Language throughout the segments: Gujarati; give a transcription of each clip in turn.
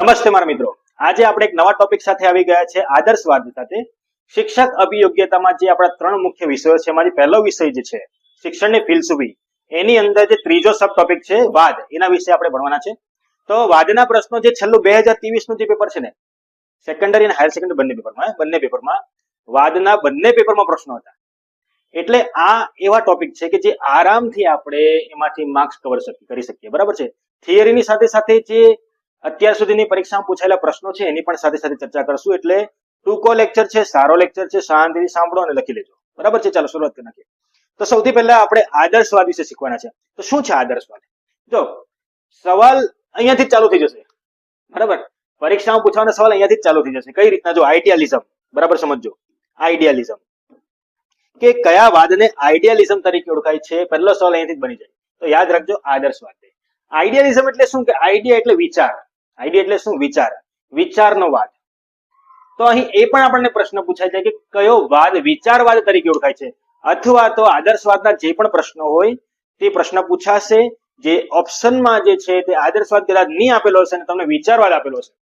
નમસ્તે મારા મિત્રો. આજે આપણે એક નવા ટોપિક સાથે આવી ગયા છે, આદર્શવાદ સાથે. શિક્ષક અભિયોગ્યતામાં જે આપણા ત્રણ મુખ્ય વિષયો છે, એમાંથી પહેલો વિષય જે છે, શિક્ષણની ફિલસુફી. એની અંદર જે ત્રીજો સબ ટોપિક છે, વાદ. એના વિશે આપણે ભણવાના છે. તો વાદના પ્રશ્નો જે છેલ્લું બે હજારનું જે પેપર છે ને સેકન્ડરી અને હાયર સેકન્ડરી બંને પેપરમાં બંને પેપરમાં વાદના બંને પેપરમાં પ્રશ્નો હતા. એટલે આ એવા ટોપિક છે કે જે આરામથી આપણે એમાંથી માર્ક્સ કવર કરી શકીએ. બરાબર છે? થિયરીની સાથે સાથે જે અત્યાર સુધીની પરીક્ષામાં પૂછાયેલા પ્રશ્નો છે, એની પણ સાથે સાથે ચર્ચા કરશું. એટલે ટૂંકો લેક્ચર છે, સારો લેક્ચર છે, શાંતિથી સાંભળો અને લખી લેજો. બરાબર છે? ચાલો, શરૂઆત કરી નાખીએ. તો સૌથી પહેલા આપણે આદર્શવાદ વિશે શીખવાના છે. તો શું છે આદર્શવાદ? જો, સવાલ અહીંયાથી ચાલુ થઈ જશે. બરાબર? પરીક્ષામાં પૂછવાના સવાલ અહીંયાથી ચાલુ થઈ જશે. કઈ રીતના? જો આઈડિયાલિઝમ બરાબર સમજો આઈડિયાલિઝમ કે કયા વાદને આઈડિયાલિઝમ તરીકે ઓળખાય છે? પહેલો સવાલ અહીંયાથી જ બની જાય. તો યાદ રાખજો, આદર્શવાદ આઈડિયાલિઝમ એટલે શું? કે આઈડિયા એટલે વિચાર. આઈડિયા એટલે શું? વિચાર. વિચારનો વાદ. તો અહીં એ પણ આપણને પ્રશ્ન પૂછાય છે કે કયો વાદ વિચારવાદ તરીકે ઓળખાય છે? અથવા તો આદર્શવાદના જે પણ પ્રશ્નો હોય, તે પ્રશ્ન પૂછાશે. જે ઓપ્શનમાં જે છે, તે આદર્શવાદ કદાચ નહીં આપેલો હશે અને તમને વિચારવાદ આપેલો હશે.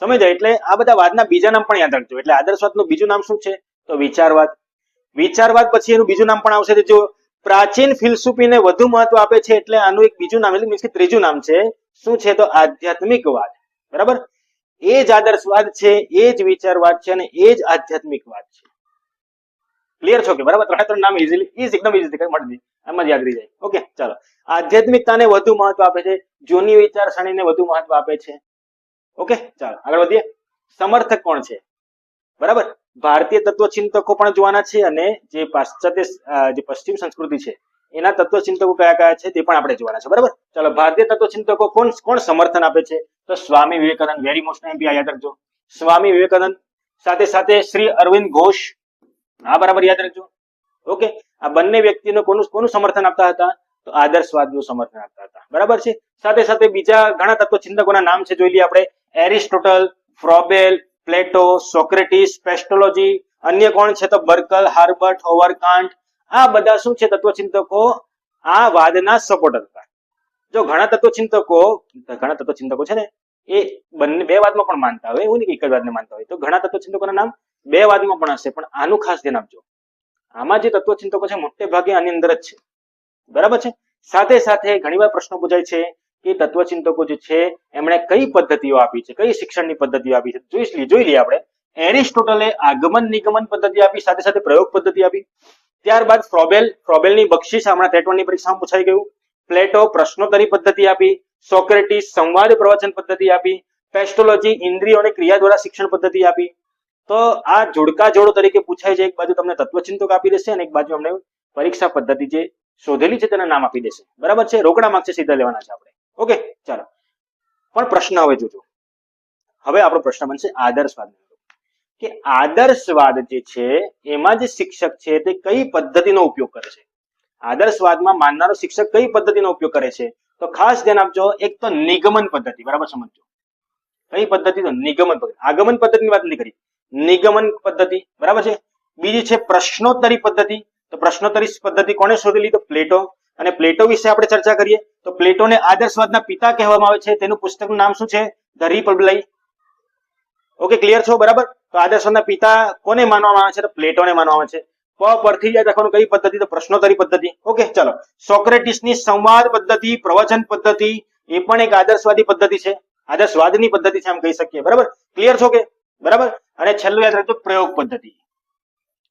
સમજાય એટલે આ બધા વાદના બીજા નામ પણ યાદ રાખજો. એટલે આદર્શવાદનું બીજું નામ શું છે? તો વિચારવાદ. વિચારવાદ પછી એનું બીજું નામ પણ આવશે જો પ્રાચીન ફિલસુફીને વધુ મહત્વ આપે છે, એટલે આનું એક બીજું નામ એટલે મીન્સ કે ત્રીજું નામ છે શું છે તો આધ્યાત્મિકવાદ બરાબર? એ જ આદર્શવાદ છે, એ જ વિચારવાદ છે અને એ જ આધ્યાત્મિકવાદ છે. ક્લિયર છો કે? બરાબર? ત્રણે ત્રણ નામ ઇઝીલી ઇઝ એકદમ ઇઝી મળી એમ જ યાદ રહી જાય. ઓકે ચાલો. આધ્યાત્મિકતાને વધુ મહત્વ આપે છે, જૂની વિચારસરણીને વધુ મહત્વ આપે છે. ઓકે ચાલો. આગળ વધીએ. સમર્થક કોણ છે? બરાબર? ભારતીય તત્વચિંતકો પણ જોવાના છે અને જે પાશ્ચાત્ય જે પશ્ચિમ સંસ્કૃતિ છે એના તત્વચિંતકો કયા કયા છે તે પણ આપણે જોવાના છે, બરાબર? ચલો, ભારતીય તત્વચિંતકો કોણ કોણ સમર્થન આપે છે? તો Swami Vivekananda very most MP યાદ રાખજો. સ્વામી વિવેકાનંદ, સાથે સાથે શ્રી અરવિંદ ઘોષ. આ બરાબર યાદ રાખજો. ઓકે, આ બંને વ્યક્તિનો કોનું કોનું સમર્થન આપતા હતા? તો આદર્શવાદનું સમર્થન આપતા હતા. બરાબર છે? સાથે સાથે બીજા ઘણા તત્વચિંતકોના નામ છે, જોઈ લઈએ આપણે. એરિસ્ટોટલ, ફ્રોબેલ, પ્લેટો, સોક્રેટિસ, પેસ્ટોલોજી. અન્ય કોણ છે? તો બર્કલ, હાર્બર્ટ હોવરકાન્ટ આ બધા શું છે તત્વચિંતકો? આ વાદના સપોર્ટર હતા. જો ઘણા તત્વચિંતકો ઘણા તત્વચિંતકો છે ને, એ બંને, બે વાદમાં પણ માનતા હોય, એવું નહીં એક જ વાદને માનતા હોય. તો ઘણા તત્વચિંતકોના નામ બે વાદમાં પણ હશે, પણ આનું ખાસ ધ્યાન આપજો. આમાં જે તત્વચિંતકો છે, મોટે ભાગે આની અંદર જ છે. બરાબર છે? સાથે સાથે ઘણીવાર પ્રશ્નો પૂછાય છે કે તત્વચિંતકો જે છે, એમણે કઈ પદ્ધતિઓ આપી છે? કઈ શિક્ષણની પદ્ધતિઓ આપી છે? જોઈ લઈએ જોઈ લઈએ આપણે. એરિસ્ટોટલે આગમન નિગમન પદ્ધતિ આપી, સાથે સાથે પ્રયોગ પદ્ધતિ આપી. ત્યારબાદ ફ્રોબેલ, ફ્રોબેલની બક્ષિસ હમણાં ટેટવનની પરીક્ષામાં પૂછાઈ ગયું. પ્લેટો પ્રશ્નોત્તરી પદ્ધતિ આપી, સોક્રેટિસ સંવાદ પ્રવચન પદ્ધતિ આપી પેસ્ટોલોજી ઇન્દ્રિયો અને ક્રિયા દ્વારા શિક્ષણ પદ્ધતિ આપી. તો આ જોડકા જોડો તરીકે પૂછાય છે, એક બાજુ તમને તત્વચિંતક આપી દેશે અને એક બાજુ અમને પરીક્ષા પદ્ધતિ જે શોધેલી છે તેના નામ આપી દેશે. બરાબર છે? રોકડા માર્ક્સ સીધા લેવાના છે આપણે. ઓકે, ચાલો. પણ પ્રશ્ન હવે જોજો. હવે આપણો પ્રશ્ન બનશે આદર્શવાદ કે આદર્શવાદ જે છે, એમાં જે શિક્ષક છે, તે કઈ પદ્ધતિનો ઉપયોગ કરે છે? આદર્શવાદમાં માનનારો શિક્ષક કઈ પદ્ધતિનો ઉપયોગ કરે છે? તો ખાસ ધ્યાન આપજો, એક તો નિગમન પદ્ધતિ, બરાબર સમજજો? કઈ પદ્ધતિ? તો નિગમન પદ્ધતિ. આગમન પદ્ધતિની વાત નથી કરી. નિગમન પદ્ધતિ, બરાબર છે? બીજી છે પ્રશ્નોત્તરી પદ્ધતિ. તો પ્રશ્નોત્તરી પદ્ધતિ કોણે શોધેલી? તો પ્લેટો. અને પ્લેટો વિશે આપણે ચર્ચા કરીએ. તો પ્લેટોને આદર્શવાદના પિતા કહેવામાં આવે છે. તેનું પુસ્તકનું નામ શું છે? ધ રિપબ્લિક ઓકે, ક્લિયર છો? બરાબર? તો આદર્શવાદના પિતા કોને માનવામાં આવે છે? તો પ્લેટોને માનવામાં આવે છે. પ પરથી યાદ રાખવાનું કઈ પદ્ધતિ? તો પ્રશ્નોત્તરી પદ્ધતિ. ઓકે, ચાલો. સોક્રેટિસની સંવાદ પદ્ધતિ, પ્રવચન પદ્ધતિ, એ પણ એક આદર્શવાદી પદ્ધતિ છે. આદર્શવાદની પદ્ધતિ છે એમ કહી શકીએ. બરાબર? ક્લિયર છો કે? બરાબર? અને છેલ્લું યાદ રાખજો, પ્રયોગ પદ્ધતિ.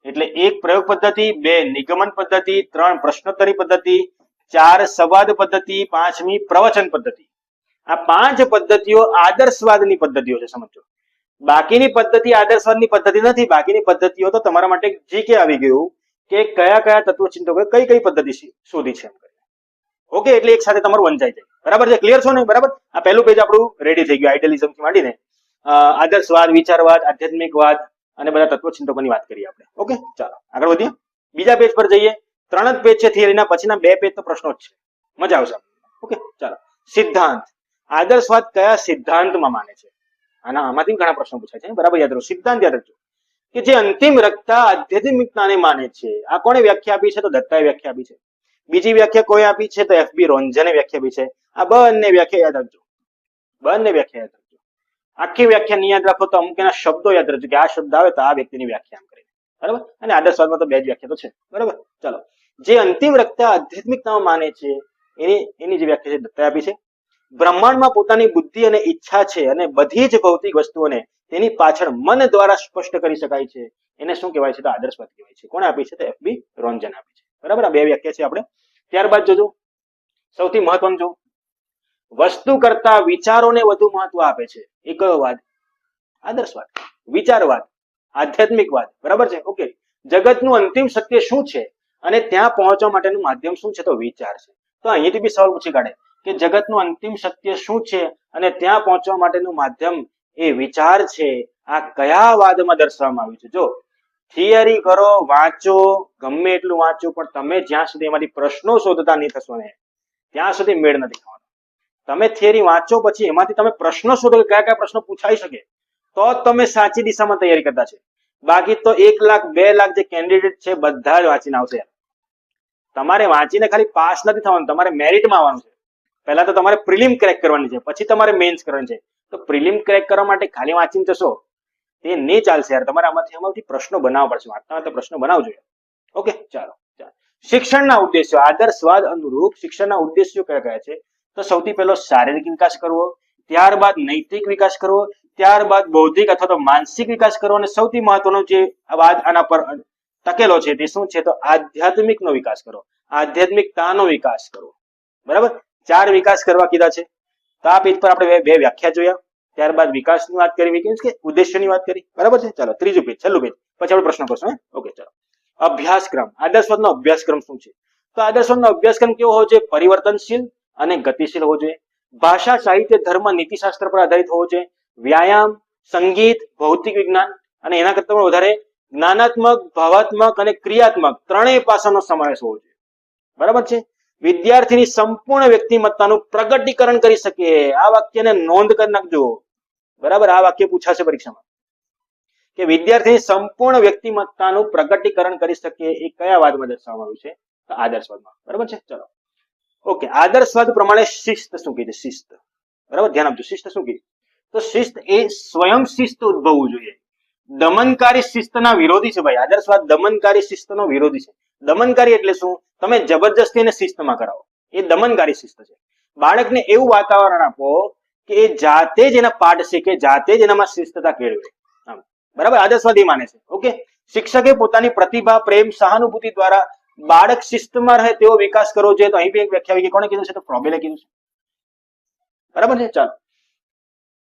એટલે એક પ્રયોગ પદ્ધતિ, બે નિગમન પદ્ધતિ, ત્રણ પ્રશ્નોત્તરી પદ્ધતિ, ચાર સંવાદ પદ્ધતિ, પાંચમી પ્રવચન પદ્ધતિ. આ પાંચ પદ્ધતિઓ આદર્શવાદની પદ્ધતિઓ છે, સમજો. બાકીની પદ્ધતિ આદર્શવાદની પદ્ધતિ નથી. બાકીની પદ્ધતિઓ તો તમારા માટે જીકે આવી ગયું કે કયા કયા તત્વચિંતકોએ કઈ કઈ પદ્ધતિ શોધી છે ઓકે, એટલે એક સાથે તમારું વંચાઈ જાય. બરાબર છે? ક્લિયર છો ને? બરાબર? આ પહેલું પેજ આપણું રેડી થઈ ગયું આઇડિયલિઝમથી માંડીને આદર્શવાદ, વિચારવાદ, આધ્યાત્મિકવાદ અને બધા તત્વચિંતકોની વાત કરીએ આપણે. ઓકે? ચાલો, આગળ વધીએ. બીજા પેજ પર જઈએ. ત્રણ જ પેજ છે થિયરીના પછીના બે પેજ તો પ્રશ્નો જ છે. મજા આવશે ઓકે? ચાલો. સિદ્ધાંત. આદર્શવાદ કયા સિદ્ધાંતમાં માને છે? આના આમાંથી ઘણા પ્રશ્નો પૂછાય છે. બરાબર, યાદ રાખો સિદ્ધાંત યાદ રાખજો કે જે અંતિમ રખતા આધ્યાત્મિકતાને માને છે. આ કોણે વ્યાખ્યા આપી છે? તો દત્તાએ વ્યાખ્યા આપી છે. બીજી વ્યાખ્યા કોઈ આપી છે? તો એફ બી રોન્ઝને વ્યાખ્યા આપી છે. આ બંને વ્યાખ્યા યાદ રાખજો. બંને વ્યાખ્યા યાદ રાખજો. આખી વ્યાખ્યા નહીં યાદ રાખો તો અમુક એના શબ્દો યાદ રાખજો કે આ શબ્દ આવે તો આ વ્યક્તિની વ્યાખ્યા આમ કરી. બરાબર? અને આદર્શવાદમાં તો બે જ વ્યાખ્યા તો છે. બરાબર? ચાલો. જે અંતિમ રક્તા આધ્યાત્મિકતામાં માને છે, એની એની જે વ્યાખ્યા છે, દત્તાએ આપી છે. બ્રહ્માંડમાં પોતાની બુદ્ધિ અને ઈચ્છા છે અને બધી જ ભૌતિક વસ્તુઓને તેની પાછળ મન દ્વારા સ્પષ્ટ કરી શકાય છે. એને શું કહેવાય છે તો આદર્શવાદ કહેવાય છે. કોણ આપી છે તો એફ બી રોન્જન આપી છે. બરાબર? આ બે વ્યાખ્યા છે આપણે. ત્યારબાદ જોજો. સૌથી મહત્વનું જો. વસ્તુ કરતા વિચારોને વધુ મહત્વ આપે છે. એ કયો વાદ? આદર્શવાદ. વિચારવાદ. આધ્યાત્મિકવાદ. બરાબર છે? ઓકે. જગતનું અંતિમ સત્ય શું છે? અને ત્યાં પહોંચવા માટેનું માધ્યમ શું છે? તો વિચાર છે. તો અહીંથી બી સવાલ પૂછી કાઢે. કે જગતનું અંતિમ સત્ય શું છે અને ત્યાં પહોંચવા માટેનું માધ્યમ એ વિચાર છે. આ કયા વાદમાં દર્શાવવામાં આવ્યું છે? જો થિયરી કરો, વાંચો, ગમે એટલું વાંચો, પણ તમે જ્યાં સુધી એમાંથી પ્રશ્નો શોધતા નહીં થશો ને, ત્યાં સુધી મેળ નથી ખાવાનો. તમે થિયરી વાંચો પછી એમાંથી તમે પ્રશ્નો શોધો કયા કયા પ્રશ્નો પૂછાઈ શકે, તો તમે સાચી દિશામાં તૈયારી કરતા છે. બાકી તો એક લાખ, બે લાખ જે કેન્ડિડેટ છે, બધા જ વાંચીને આવશે. તમારે વાંચીને ખાલી પાસ નથી થવાનું, તમારે મેરિટમાં આવવાનું છે. પહેલા તો તમારે પ્રિલિમ ક્રેક કરવાની છે, પછી તમારે મેન્સ કરવાની છે. તો પ્રિલિમ ક્રેક કરવા માટે ખાલી વાંચીને જશો. તે નહીં ચાલશે યાર, તમારે આમાંથી આમાંથી પ્રશ્નો બનાવવા પડશે. વાંચતા તો પ્રશ્નો બનાવજો ઓકે ચાલો ચાલો. શિક્ષણના ઉદ્દેશ્યો આદર્શવાદ અનુરૂપ શિક્ષણના ઉદ્દેશ્યો કયા કયા છે? તો સૌથી પહેલો શારીરિક વિકાસ કરવો, ત્યારબાદ નૈતિક વિકાસ કરવો, ત્યારબાદ બૌદ્ધિક અથવા તો માનસિક વિકાસ કરવો અને સૌથી મહત્વનો જે વાદ આના પર તકેલો છે તે શું છે? તો આધ્યાત્મિકનો વિકાસ કરો આધ્યાત્મિકતાનો વિકાસ કરવો. બરાબર? ચાર વિકાસ કરવા કીધા છે. તો આ પેજ પર આપણે બે- વ્યાખ્યા જોયા. ત્યારબાદ વિકાસની વાત કરી મીન્સ કે ઉદ્દેશ્યની વાત કરી. બરાબર છે? ચાલો, ત્રીજું પેજ, છેલ્લું પેજ. પછી આપણે પ્રશ્ન કરશું ઓકે, ચાલો. અભ્યાસક્રમ. આદર્શવાદનો અભ્યાસક્રમ શું છે? તો આદર્શવાદનો અભ્યાસક્રમ કેવો હોવો જોઈએ? પરિવર્તનશીલ અને ગતિશીલ હોવો જોઈએ. ભાષા, સાહિત્ય, ધર્મ, નીતિશાસ્ત્ર પર આધારિત હોવો જોઈએ. વ્યાયામ, સંગીત, ભૌતિક વિજ્ઞાન અને એના કરતા પણ વધારે જ્ઞાનાત્મક, ભાવાત્મક અને ક્રિયાત્મક ત્રણેય પાસાનો સમાવેશ હોવો જોઈએ. બરાબર છે? વિદ્યાર્થીની સંપૂર્ણ વ્યક્તિમત્તાનું પ્રગટીકરણ કરી શકે. આ વાક્યને નોંધ કરી નાખજો. બરાબર? આ વાક્ય પૂછાશે પરીક્ષામાં. કે વિદ્યાર્થીની સંપૂર્ણ વ્યક્તિમત્તાનું પ્રગટીકરણ કરી શકે એ કયા વાદમાં દર્શાવવામાં આવ્યું છે? તો આદર્શવાદમાં. બરાબર છે? ચલો. ઓકે. આદર્શવાદ પ્રમાણે શિસ્ત શું કીધું? શિસ્ત. બરાબર? ધ્યાન આપજો. શિસ્ત શું કીધું? તો શિસ્ત એ સ્વયં શિસ્ત ઉદ્ભવવું જોઈએ. દમનકારી શિસ્તના વિરોધી છે ભાઈ. આદર્શવાદ દમનકારી શિસ્તનો વિરોધી છે. દમનકારી એટલે શું? તમે જબરજસ્તી એને શિસ્તમાં કરાવો. એ દમનકારી શિસ્ત છે. બાળકને એવું વાતાવરણ આપો કે એ જાતે જ એના પાઠ શીખે, જાતે જ એનામાં શિસ્તતા કેળવે. બરાબર? આદર્શવાદી માને છે. ઓકે? શિક્ષકે પોતાની પ્રતિભા, પ્રેમ, સહાનુભૂતિ દ્વારા બાળક શિસ્તમાં રહે તેવો વિકાસ કરવો જોઈએ. તો અહીં બી એક વ્યાખ્યા આવી કે કોણે કીધું છે? તો પ્રોબેલે કીધું છે. બરાબર છે? ચાલો.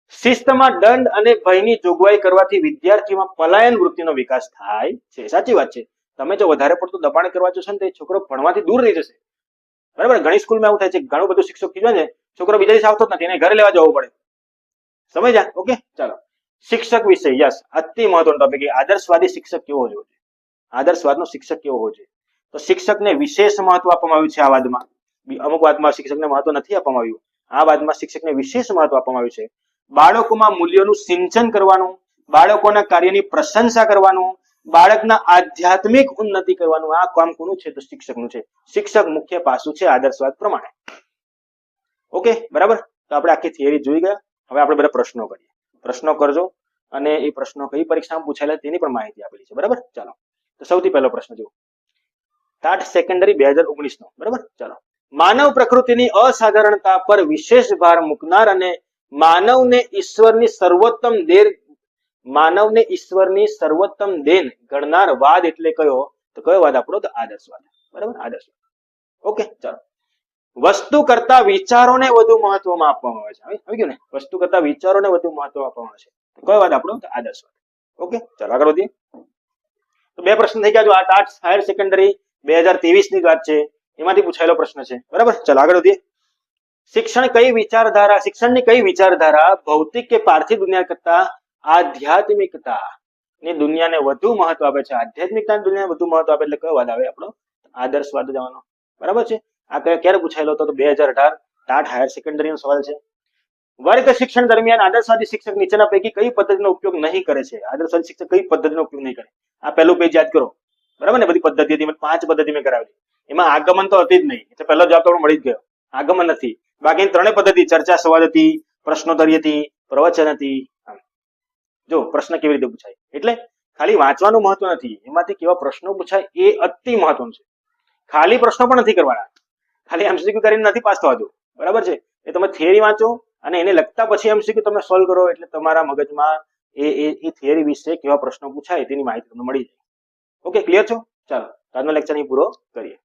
શિસ્તમાં દંડ અને ભયની જોગવાઈ કરવાથી વિદ્યાર્થીઓમાં પલાયન વૃત્તિનો વિકાસ થાય છે. સાચી વાત છે. તમે જો વધારે પડતું દબાણ કરવા જશો ને તો એ છોકરો ભણવાથી દૂર રહી જશે. બરાબર? ઘણી સ્કૂલમાં એવું થાય છે ઘણું બધું શિક્ષક કીધું ને, છોકરો બીજા દિવસે આવતો જ નથી, એને ઘરે લેવા જવું પડે. સમજ્યા? ઓકે? ચાલો. શિક્ષક વિષય યસ, અતિ મહત્વનો ટોપિક આદર્શવાદી શિક્ષક કેવો હોવો જોઈએ? આદર્શવાદનો શિક્ષક કેવો હોવો જોઈએ? તો શિક્ષકને વિશેષ મહત્વ આપવામાં આવ્યું છે આ વાદમાં. અમુક વાદમાં શિક્ષકને મહત્વ નથી આપવામાં આવ્યું. આ વાદમાં શિક્ષકને વિશેષ મહત્વ આપવામાં આવ્યું છે. બાળકોમાં મૂલ્યોનું સિંચન કરવાનું, બાળકોના કાર્યની પ્રશંસા કરવાનું, બાળકના આધ્યાત્મિક ઉન્નતિ કરવાનું. આ કામ કોનું છે? તો શિક્ષકનું છે. શિક્ષક મુખ્ય પાસું છે આદર્શવાદ પ્રમાણે. ઓકે? બરાબર? તો આપણે આખી થિયરી જોઈ ગયા. હવે આપણે બધા પ્રશ્નો કરીએ. પ્રશ્નો કરજો અને એ પ્રશ્નો કઈ પરીક્ષામાં પૂછાયેલા તેની પણ માહિતી આપેલી છે. બરાબર? ચાલો. તો સૌથી પહેલો પ્રશ્ન જુઓ. ટાટ સેકન્ડરી બે હજાર ઓગણીસ નો બરાબર? ચાલો. માનવ પ્રકૃતિની અસાધારણતા પર વિશેષ ભાર મૂકનાર અને માનવને ઈશ્વરની સર્વોત્તમ દેર માનવને ઈશ્વરની સર્વોત્તમ દેન ગણનાર વાદ એટલે કયો? તો કયો વાદ આપણો? તો આદર્શવાદ બરાબર? આદર્શવાદ ઓકે, ચાલો. વસ્તુ કરતા વિચારોને વધુ મહત્વમાં આપવામાં આવે છે. આવી ગયું ને? વસ્તુ કરતા વિચારોને વધુ મહત્વ આપવામાં આવે છે. કયો વાત આપણો? તો આદર્શવાદ ઓકે, ચાલો આગળ વધીએ. તો બે પ્રશ્ન થઈ ગયા જો આર્ટ્સ હાયર સેકન્ડરી બે હજારની વાત છે. એમાંથી પૂછાયેલો પ્રશ્ન છે. બરાબર? ચાલો આગળ વધીએ. શિક્ષણ કઈ વિચારધારા, શિક્ષણની કઈ વિચારધારા ભૌતિક કે પાર્થિવ દુનિયા કરતા આધ્યાત્મિકતા? ની દુનિયાને વધુ મહત્વ આપે છે. આધ્યાત્મિકતા દુનિયાને વધુ મહત્વ આપે એટલે કયો વાદ આવે આપણો? આદર્શવાદ જવાનો. બરાબર છે? આ ક્યારે પૂછાયેલો હતો બે હજાર અઢાર ટાટ હાયર સેકન્ડરી નો સવાલ છે. વર્ગ શિક્ષણ દરમિયાન આદર્શવાદી શિક્ષક નીચેના પૈકી કઈ પદ્ધતિનો ઉપયોગ નહીં કરે છે? આદર્શવાદી શિક્ષક કઈ પદ્ધતિનો ઉપયોગ નહીં કરે? આ પહેલું પેજ યાદ કરો. બરાબર ને? બધી પદ્ધતિ હતી પાંચ પદ્ધતિ મેં કરાવેલી. એમાં આગમન તો હતી જ નહીં. એટલે પહેલો જવાબ તો મળી જ ગયો. આગમન નથી. બાકી ત્રણેય પદ્ધતિ ચર્ચા, સંવાદ હતી પ્રશ્નોત્તરી હતી, પ્રવચન હતી જો પ્રશ્ન કેવી રીતે પૂછાય? એટલે ખાલી વાંચવાનું મહત્વ નથી. એમાંથી કેવા પ્રશ્નો પૂછાય એ અતિ મહત્વનું છે. ખાલી પ્રશ્નો પણ નથી કરવાના. ખાલી એમસીક્યુ કરીને નથી પાસ થવાતું બરાબર છે? એ તમે થિયરી વાંચો અને એને લગતા પછી એમસીક્યુ તમે સોલ્વ કરો એટલે તમારા મગજમાં એ એ થિયરી વિશે કેવા પ્રશ્નો પૂછાય તેની માહિતી તમને મળી જાય. ઓકે, ક્લિયર છો? ચાલો આજનો લેક્ચર અહીં પૂરો કરીએ.